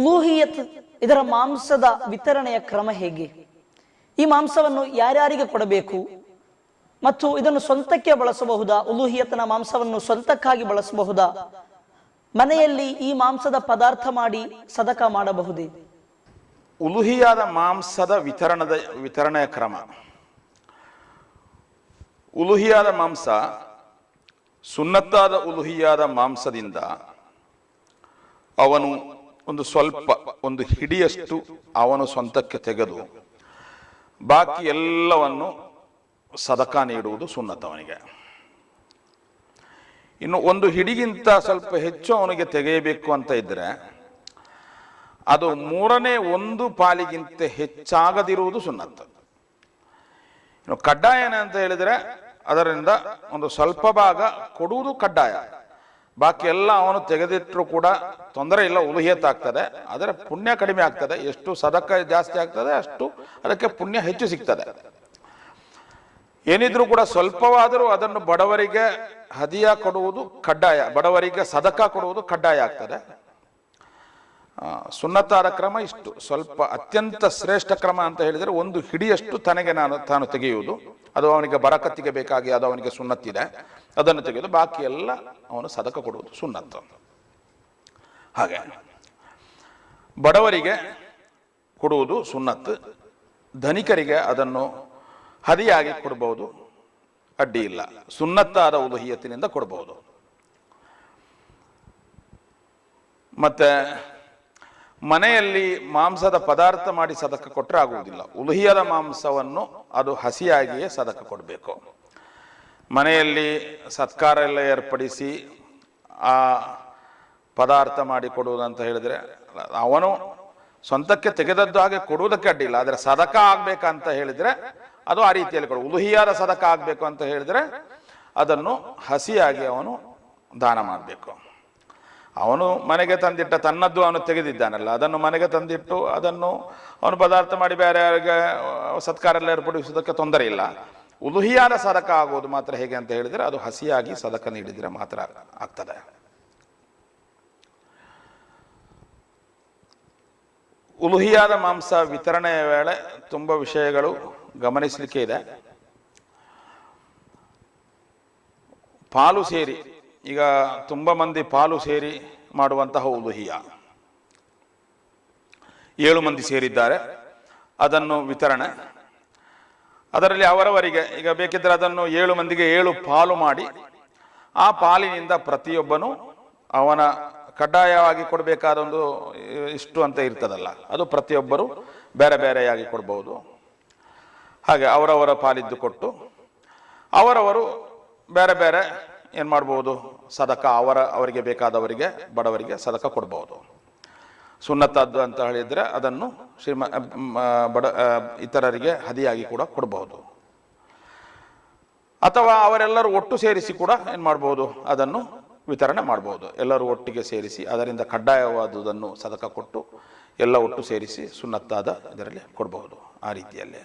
ಉಲೂಹಿಯತ್ ಇದರ ಮಾಂಸದ ವಿತರಣೆಯ ಕ್ರಮ ಹೇಗೆ? ಈ ಮಾಂಸವನ್ನು ಯಾರ್ಯಾರಿಗೆ ಕೊಡಬೇಕು? ಮತ್ತು ಇದನ್ನು ಸ್ವಂತಕ್ಕೆ ಬಳಸಬಹುದಾ? ಉಲೂಹಿಯತ್ನ ಮಾಂಸವನ್ನು ಸ್ವಂತಕ್ಕಾಗಿ ಬಳಸಬಹುದಾ? ಮನೆಯಲ್ಲಿ ಈ ಮಾಂಸದ ಪದಾರ್ಥ ಮಾಡಿ ಸದಕ ಮಾಡಬಹುದೇ? ಉಲುಹಿಯಾದ ಮಾಂಸದ ವಿತರಣದ, ವಿತರಣೆಯ ಕ್ರಮ. ಉಲುಹಿಯಾದ ಮಾಂಸ ಸುನ್ನತ್ತಾದ ಉಲುಹಿಯಾದ ಮಾಂಸದಿಂದ ಅವನು ಒಂದು ಸ್ವಲ್ಪ, ಒಂದು ಹಿಡಿಯಷ್ಟು ಅವನು ಸ್ವಂತಕ್ಕೆ ತೆಗೆದು ಬಾಕಿ ಎಲ್ಲವನ್ನು ಸದಕ ನೀಡುವುದು ಸುನ್ನತ್ ಅವನಿಗೆ. ಇನ್ನು ಒಂದು ಹಿಡಿಗಿಂತ ಸ್ವಲ್ಪ ಹೆಚ್ಚು ಅವನಿಗೆ ತೆಗೆಯಬೇಕು ಅಂತ ಇದ್ರೆ ಅದು ಮೂರನೇ ಒಂದು ಪಾಲಿಗಿಂತ ಹೆಚ್ಚಾಗದಿರುವುದು ಸುನ್ನತ. ಇನ್ನು ಕಡ್ಡಾಯ ಅಂತ ಹೇಳಿದ್ರೆ ಅದರಿಂದ ಒಂದು ಸ್ವಲ್ಪ ಭಾಗ ಕೊಡುವುದು ಕಡ್ಡಾಯ. ಬಾಕಿ ಎಲ್ಲ ಅವನು ತೆಗೆದಿಟ್ಟರು ಕೂಡ ತೊಂದರೆ ಇಲ್ಲ ಉಲುಹಿಯತ್ ಆಗ್ತದೆ ಆದರೆ ಪುಣ್ಯ ಕಡಿಮೆ ಆಗ್ತದೆ. ಎಷ್ಟು ಸದಕ ಜಾಸ್ತಿ ಆಗ್ತದೆ, ಅಷ್ಟು ಅದಕ್ಕೆ ಪುಣ್ಯ ಹೆಚ್ಚು ಸಿಗ್ತದೆ. ಏನಿದ್ರೂ ಕೂಡ ಸ್ವಲ್ಪವಾದರೂ ಅದನ್ನು ಬಡವರಿಗೆ ಹದಿಯ ಕೊಡುವುದು ಕಡ್ಡಾಯ, ಬಡವರಿಗೆ ಸದಕ ಕೊಡುವುದು ಕಡ್ಡಾಯ ಆಗ್ತದೆ. ಸುನ್ನತಾದ ಕ್ರಮ ಇಷ್ಟು. ಸ್ವಲ್ಪ ಅತ್ಯಂತ ಶ್ರೇಷ್ಠ ಕ್ರಮ ಅಂತ ಹೇಳಿದರೆ ಒಂದು ಹಿಡಿಯಷ್ಟು ತನಗೆ ನಾನು, ತಾನು ತೆಗೆಯುವುದು. ಅದು ಅವನಿಗೆ ಬರಕತ್ತಿಗೆ ಬೇಕಾಗಿ ಅದು ಅವನಿಗೆ ಸುನ್ನತ್ತಿದೆ. ಅದನ್ನು ತೆಗೆದು ಬಾಕಿ ಎಲ್ಲ ಅವನು ಸದಕ ಕೊಡುವುದು ಸುನ್ನತ್ತು. ಹಾಗೆ. ಬಡವರಿಗೆ ಕೊಡುವುದು ಸುನ್ನತ್ತು. ಧನಿಕರಿಗೆ ಅದನ್ನು ಹದಿಯಾಗಿ ಕೊಡಬಹುದು ಅಡ್ಡಿ ಇಲ್ಲ. ಸುನ್ನತ್ತಾದ ಉದಹಿಯತ್ತಿನಿಂದ ಕೊಡಬಹುದು ಮತ್ತೆ ಮನೆಯಲ್ಲಿ ಮಾಂಸದ ಪದಾರ್ಥ ಮಾಡಿ ಸದಕ ಕೊಟ್ಟರೆ ಆಗುವುದಿಲ್ಲ. ಉಲಹಿಯದ ಮಾಂಸವನ್ನು ಅದು ಹಸಿಯಾಗಿಯೇ ಸದಕ ಕೊಡಬೇಕು. ಮನೆಯಲ್ಲಿ ಸತ್ಕಾರ ಎಲ್ಲ ಏರ್ಪಡಿಸಿ ಆ ಪದಾರ್ಥ ಮಾಡಿ ಕೊಡುವುದಂತ ಹೇಳಿದ್ರೆ ಅವನು ಸ್ವಂತಕ್ಕೆ ತೆಗೆದದ್ದು ಹಾಗೆ ಕೊಡುವುದಕ್ಕೆ ಅಡ್ಡಿಲ್ಲ ಆದರೆ ಸದಕ ಆಗಬೇಕಂತ ಹೇಳಿದ್ರೆ ಅದು ಆ ರೀತಿಯಲ್ಲಿ ಕೊಡು. ಉಲುಹಿಯಾದ ಸದಕ ಆಗಬೇಕು ಅಂತ ಹೇಳಿದ್ರೆ ಅದನ್ನು ಹಸಿಯಾಗಿ ಅವನು ದಾನ ಮಾಡಬೇಕು. ಅವನು ಮನೆಗೆ ತಂದಿಟ್ಟ ತನ್ನದ್ದು ಅವನು ತೆಗೆದಿದ್ದಾನಲ್ಲ, ಅದನ್ನು ಮನೆಗೆ ತಂದಿಟ್ಟು ಅದನ್ನು ಅವನು ಪದಾರ್ಥ ಮಾಡಿ ಬೇರೆ ಯಾರಿಗೆ ಸತ್ಕಾರ ಎಲ್ಲ ಏರ್ಪಡಿಸುವುದಕ್ಕೆ ತೊಂದರೆ ಇಲ್ಲ. ಉಲುಹಿಯಾದ ಸದಕ ಆಗುವುದು ಮಾತ್ರ ಹೇಗೆ ಅಂತ ಹೇಳಿದರೆ, ಅದು ಹಸಿಯಾಗಿ ಸದಕ ನೀಡಿದರೆ ಮಾತ್ರ ಆಗ್ತದೆ. ಉಲುಹಿಯಾದ ಮಾಂಸ ವಿತರಣೆಯ ವೇಳೆ ತುಂಬ ವಿಷಯಗಳು ಗಮನಿಸಲಿಕ್ಕೆ ಇದೆ. ಪಾಲು ಸೇರಿ ಈಗ ತುಂಬ ಮಂದಿ ಪಾಲು ಸೇರಿ ಮಾಡುವಂತಹ ಉಲುಹಿಯ ಏಳು ಮಂದಿ ಸೇರಿದ್ದಾರೆ. ಅದನ್ನು ವಿತರಣೆ. ಅದರಲ್ಲಿ ಅವರವರಿಗೆ ಈಗ ಬೇಕಿದ್ರೆ ಅದನ್ನು ಏಳು ಮಂದಿಗೆ ಏಳು ಪಾಲು ಮಾಡಿ, ಆ ಪಾಲಿನಿಂದ ಪ್ರತಿಯೊಬ್ಬನು ಅವನ ಕಡ್ಡಾಯವಾಗಿ ಕೊಡಬೇಕಾದ ಒಂದು ಇಷ್ಟು ಅಂತ ಇರ್ತದಲ್ಲ, ಅದು ಪ್ರತಿಯೊಬ್ಬರು ಬೇರೆ ಬೇರೆಯಾಗಿ ಕೊಡ್ಬೋದು. ಹಾಗೆ ಅವರವರ ಪಾಲಿದ್ದು ಕೊಟ್ಟು, ಅವರವರು ಬೇರೆ ಬೇರೆ ಏನು ಮಾಡ್ಬೋದು? ಸದಕ ಅವರ, ಅವರಿಗೆ ಬೇಕಾದವರಿಗೆ, ಬಡವರಿಗೆ ಸದಕ ಕೊಡ್ಬೋದು. ಸುನ್ನತದ್ದು ಅಂತ ಹೇಳಿದ್ರೆ ಅದನ್ನು ಶ್ರೀಮ ಬಡ ಇತರರಿಗೆ ಹದಿಯಾಗಿ ಕೂಡ ಕೊಡಬಹುದು ಅಥವಾ ಅವರೆಲ್ಲರೂ ಒಟ್ಟು ಸೇರಿಸಿ ಕೂಡ ಏನು ಮಾಡ್ಬೋದು? ಅದನ್ನು ವಿತರಣೆ ಮಾಡ್ಬೋದು. ಎಲ್ಲರೂ ಒಟ್ಟಿಗೆ ಸೇರಿಸಿ, ಅದರಿಂದ ಕಡ್ಡಾಯವಾದುದನ್ನು ಸದಕ ಕೊಟ್ಟು ಎಲ್ಲ ಒಟ್ಟು ಸೇರಿಸಿ ಸುನ್ನತ್ತಾದ ಇದರಲ್ಲಿ ಕೊಡಬಹುದು ಆ ರೀತಿಯಲ್ಲಿ.